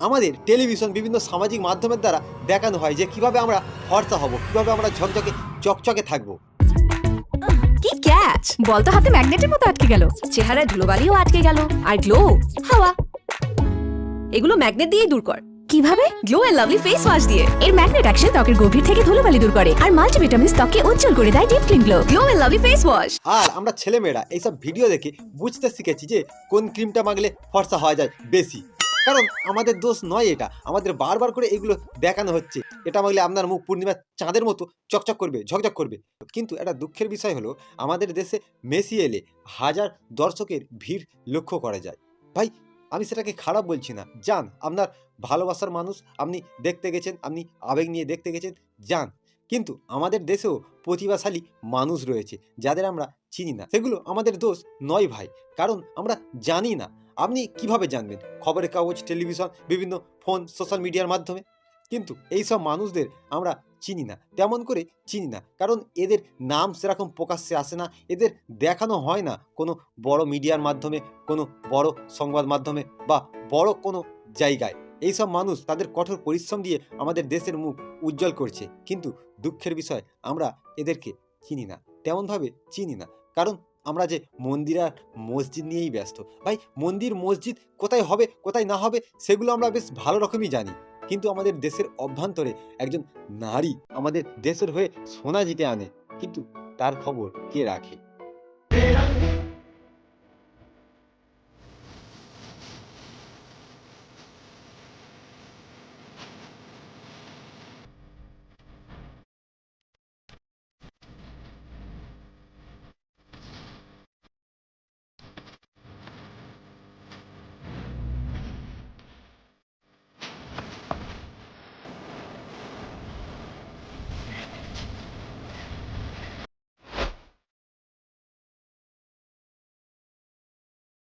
আমাদের টেলিভিশন বিভিন্ন সামাজিক মাধ্যমের দ্বারা দেখানো হয় যে কীভাবে আমরা ফর্সা হব কীভাবে আমরা ঝকঝকে চকচকে থাকব। কি ক্যাচ? বল তো হাতে ম্যাগনেটের মতো আটকে গেল। চেহারায় ধুলোবালিও আটকে গেল। আর গ্লো হাওয়া। এগুলো ম্যাগনেট দিয়েই দূর কর। কীভাবে? Glow and Lovely face wash দিয়ে। এর ম্যাগনেট অ্যাকশন ত্বকের গভীর থেকে ধুলোবালি দূর করে। আর মাল্টিভিটামিন ত্বককে উজ্জ্বল করে দেয় deep clean glow Glow and Lovely face wash আর আমরা ছেলেমেয়েরা এইসব ভিডিও দেখে বুঝতে শিখেছি যে কোন ক্রিমটা মাগলে ফর্সা হওয়া যায় বেশি। কারণ আমাদের দোষ নয় এটা। আমাদের বারবার করে এগুলো দেখানো হচ্ছে। এটা মাগলে আপনার মুখ পূর্ণিমার চাঁদের মতো চকচক করবে, ঝকঝক করবে। কিন্তু একটা দুঃখের বিষয় হলো, আমাদের দেশে মেসি এলে হাজার দর্শকের ভিড় লক্ষ্য করা যায়। ভাই, আমি সেটাকে খারাপ বলছি না। যান, আপনার ভালোবাসার মানুষ, আপনি দেখতে গেছেন, আপনি আবেগ নিয়ে দেখতে গেছেন, যান। কিন্তু আমাদের দেশেও প্রতিভাশালী মানুষ রয়েছে, যাদের আমরা চিনি না। সেগুলো আমাদের দোষ নয় ভাই। কারণ আমরা জানি না আপনি কীভাবে জানবেন? খবরের কাগজ, টেলিভিশন, বিভিন্ন ফোন, সোশ্যাল মিডিয়ার মাধ্যমে? কিন্তু এই সব মানুষদের আমরা চিনি না। তেমন করে চিনি না। কারণ এদের নাম সেরকম প্রকাশ্যে আসে না। এদের দেখানো হয় না কোনো বড় মিডিয়ার মাধ্যমে, কোনো বড় সংবাদ মাধ্যমে বা বড় কোনো জায়গায়। এইসব মানুষ তাদের কঠোর পরিশ্রম দিয়ে আমাদের দেশের মুখ উজ্জ্বল করছে। কিন্তু দুঃখের বিষয়, আমরা এদেরকে চিনি না। তেমনভাবে চিনি না। কারণ আমরা যে মন্দির আর মসজিদ নিয়েই ব্যস্ত। ভাই, মন্দির, মসজিদ কোথায় হবে, কোথায় না হবে, সেগুলো আমরা বেশ ভালো রকমই জানি। কিন্তু আমাদের দেশের অভ্যন্তরে একজন নারী আমাদের দেশের হয়ে সোনা জিতে আনে, কিন্তু তার খবর কে রাখে?